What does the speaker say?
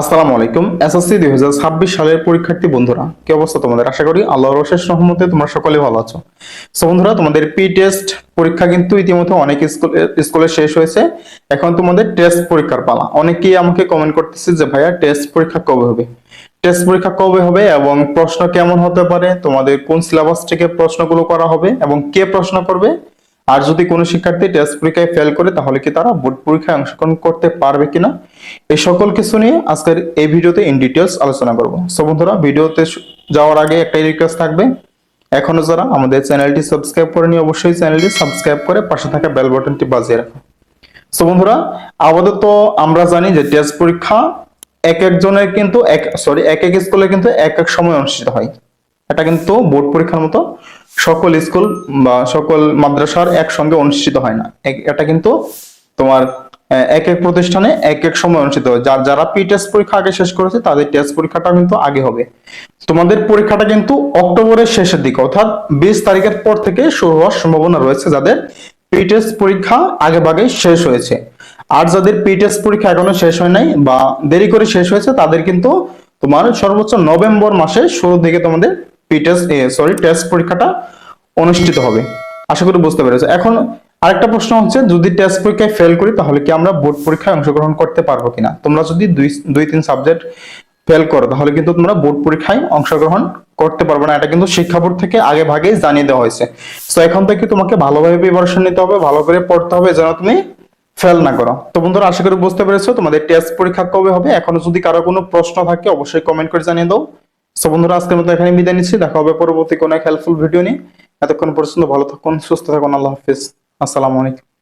আসসালামু আলাইকুম। এসএসসি দুই হাজার ছাব্বিশ সালের পরীক্ষার্থী বন্ধুরা, কি অবস্থা তোমাদের? আশা করি আল্লাহর অশেষ রহমতে তোমরা সকলে ভালো আছো। সো বন্ধুরা, তোমাদের পি টেস্ট পরীক্ষা কিন্তু ইতিমধ্যে অনেক স্কুলে স্কুলে শেষ হয়েছে। এখন তোমাদের টেস্ট পরীক্ষার পালা। অনেকেই আমাকে কমেন্ট করতেছে যে, ভাইয়া টেস্ট পরীক্ষা কবে হবে? টেস্ট পরীক্ষা কবে হবে এবং প্রশ্ন কেমন হতে পারে? তোমাদের কোন সিলেবাস থেকে প্রশ্নগুলো করা হবে এবং কে প্রশ্ন করবে? আর যদি কোনো শিক্ষার্থী টেস্ট পরীক্ষায় ফেল করে, তাহলে কি তারা বোর্ড পরীক্ষায় অংশগ্রহণ করতে পারবে কিনা? এই সকল কিছু নিয়ে আজকের এই ভিডিওতে ইন ডিটেলস আলোচনা করব। সো বন্ধুরা, ভিডিওতে যাওয়ার আগে একটাই রিকোয়েস্ট থাকবে। এখনও যারা আমাদের চ্যানেলটি সাবস্ক্রাইব করেনি, অবশ্যই চ্যানেলটি সাবস্ক্রাইব করে পাশে থাকা বেল বাটনটি বাজিয়ে রাখো। সো বন্ধুরা, আপাতত আমরা জানি যে টেস্ট পরীক্ষা এক একজনের কিন্তু এক সরি এক এক স্কুলে কিন্তু এক এক সময় অনুষ্ঠিত হয়। এটা কিন্তু বোর্ড পরীক্ষার মতো সকল স্কুল বা সকল মাদ্রাসার একসঙ্গে অনুষ্ঠিত হয় না। এটা কিন্তু তোমার এক এক প্রতিষ্ঠানে এক এক সময় অনুষ্ঠিত হয়। যার যারা পি টেস্ট পরীক্ষা আগে শেষ করেছে, তাদের টেস্ট পরীক্ষাটা কিন্তু আগে হবে। তোমাদের পরীক্ষাটা কিন্তু অক্টোবরের শেষের দিকে, অর্থাৎ বিশ তারিখের পর থেকে শুরু হওয়ার সম্ভাবনা রয়েছে, যাদের পি টেস্ট পরীক্ষা আগে ভাগে শেষ হয়েছে। আর যাদের পি টেস্ট পরীক্ষা এখনও শেষ হয় নাই বা দেরি করে শেষ হয়েছে, তাদের কিন্তু তোমার সর্বোচ্চ নভেম্বর মাসে শুরুর দিকে তোমাদের টেস্ট সরি টেস্ট পরীক্ষাটা অনুষ্ঠিত হবে। আশা করি বুঝতে পেরেছ। এখন আরেকটা প্রশ্ন হচ্ছে, যদি টেস্ট পরীক্ষায় ফেল করি, তাহলে কি আমরা বোর্ড পরীক্ষায় অংশগ্রহণ করতে পারব কিনা? তোমরা যদি দুই দুই, তিন সাবজেক্ট ফেল করো, তাহলে কিন্তু তোমরা বোর্ড পরীক্ষায় অংশগ্রহণ করতে পারবে না। এটা কিন্তু শিক্ষা বোর্ড থেকে আগে ভাগেই জানিয়ে দেওয়া হয়েছে। তো এখন থেকে তোমাকে ভালোভাবে প্রিপারেশন নিতে হবে, ভালো করে পড়তে হবে, যেন তুমি ফেল না করো। তো বন্ধুরা, আশা করি বুঝতে পেরেছ। তোমাদের টেস্ট পরীক্ষা কবে হবে? এখনও যদি কারও কোনো প্রশ্ন থাকে, অবশ্যই কমেন্ট করে জানিয়ে দাও। সো বন্ধুরা, আজকের মতো এখানে বিদায় নিচ্ছি। দেখা হবে পরবর্তী কোনো এক হেল্পফুল ভিডিও নিয়ে। এতক্ষণ পর্যন্ত ভালো থাকুন, সুস্থ থাকুন। আল্লাহ হাফিজ। আসসালামু আলাইকুম।